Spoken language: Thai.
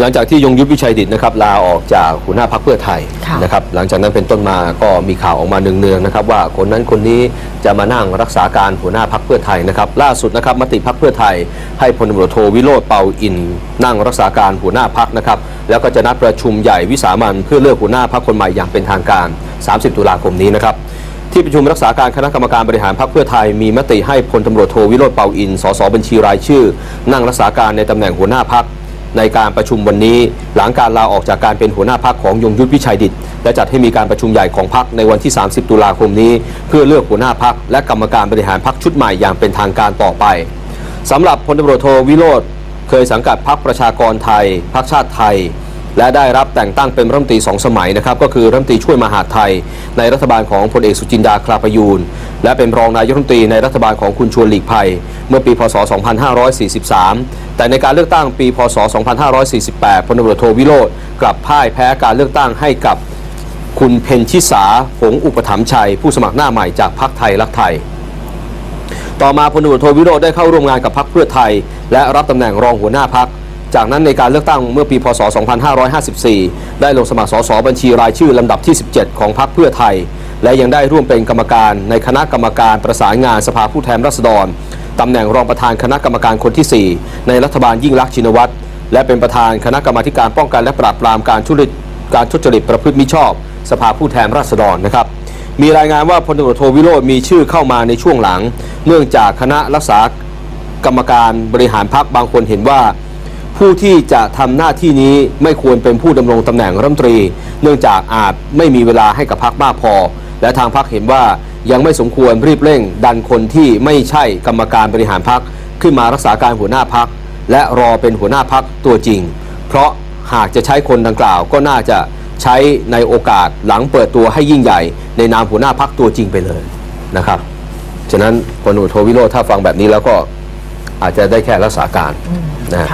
หลังจากที่ยงยุทธวิชัยดิตนะครับลาออกจากหัวหน้าพักเพื่อไทยค่ะนะครับหลังจากนั้นเป็นต้นมาก็มีข่าวออกมาเนืองๆนะครับว่าคนนั้นคนนี้จะมานั่งรักษาการหัวหน้าพักเพื่อไทยนะครับล่าสุดนะครับมติพักเพื่อไทย ให้พลตำรวจโทวิโรธเปาอิน นั่งรักษาการหัวหน้าพักนะครับแล้วก็จะนัดประชุมใหญ่วิสามันเพื่อเลือกหัวหน้าพักคนใหม่อย่างเป็นทางการ 30 ตุลาคมนี้นะครับ ที่ประชุมรักษาการคณะกรรมการบริหารพรรคเพื่อไทยมีมติให้พลตำรวจโทวิโรธเปาอิน สสบัญชีรายชื่อ นั่งรักษาการในตำแหน่งหัวหน้าพัก ในการประชุมวันนี้ หลังการลาออกจากการเป็นหัวหน้าพักของยงยุทธวิชัยดิตและจัดให้มีการประชุมใหญ่ของพักในวันที่ 30 ตุลาคมนี้ เพื่อเลือกหัวหน้าพักและกรรมการบริหารพักชุดใหม่อย่างเป็นทางการต่อไปสำหรับพลตำรวจโทวิโรธเคยสังกัดพักประชากรไทยพักชาติไทย และได้รับแต่งตั้งเป็นรัฐมนตรีสองสมัยนะครับก็คือรัฐมนตรีช่วยมหาไทย ในรัฐบาลของพลเอกสุจินดาคลาปยูนและเป็นรองนายกรัฐมนตรีในรัฐบาลของคุณชวนหลีกภัย เมื่อปีพศ 2543 แต่ในการเลือกตั้งปีพศ 2548พลตำรวจโทวิโรธกลับพ่ายแพ้การเลือกตั้งให้กับคุณเพนชิสาหงอุปถัมชัย ผู้สมัครหน้าใหม่จากพรรคไทยรักไทย ต่อมาพลตำรวจโทวิโรธได้เข้าร่วมงานกับพรรคเพื่อไทย และรับตำแหน่งรองหัวหน้าพัก จากนั้นในการเลือกตั้งเมื่อปีพศ 2554 ได้ลงสมัครสสบัญชีรายชื่อลำดับที่ 17 ของพรรคเพื่อไทย และยังได้ร่วมเป็นกรรมการในคณะกรรมการประสานงานสภาผู้แทนราษฎรตำแหน่งรองประธานคณะกรรมการคนที่ 4 ในรัฐบาลยิ่งลักษณ์ชินวัตรและเป็นประธานคณะกรรมาการป้องกันและปราบปรามการทุจริตการทุจริตประพฤติมิชอบ สภาผู้แทนราษฎรนะครับมีรายงานว่าพลตำรวจโทวิโรจน์มีชื่อเข้ามาในช่วงหลัง เนื่องจากคณะรักษากรรมการบริหารพรรคบางคนเห็นว่า ผู้ที่จะทำหน้าที่นี้ไม่ควรเป็นผู้ดำรงตำแหน่งรัฐมนตรี เนื่องจากอาจไม่มีเวลาให้กับพรรคมากพอ และทางพรรคเห็นว่ายังไม่สมควรรีบเร่ง ดันคนที่ไม่ใช่กรรมการบริหารพรรคขึ้นมารักษาการหัวหน้าพรรคและรอเป็นหัวหน้าพรรคตัวจริง เพราะหากจะใช้คนดังกล่าวก็น่าจะใช้ในโอกาสหลังเปิดตัวให้ยิ่งใหญ่ ในนามหัวหน้าพรรคตัวจริงไปเลยนะครับ ฉะนั้นพลตำรวจโทวิโรธถ้าฟังแบบนี้แล้วก็อาจจะได้แค่รักษาการนะฮะ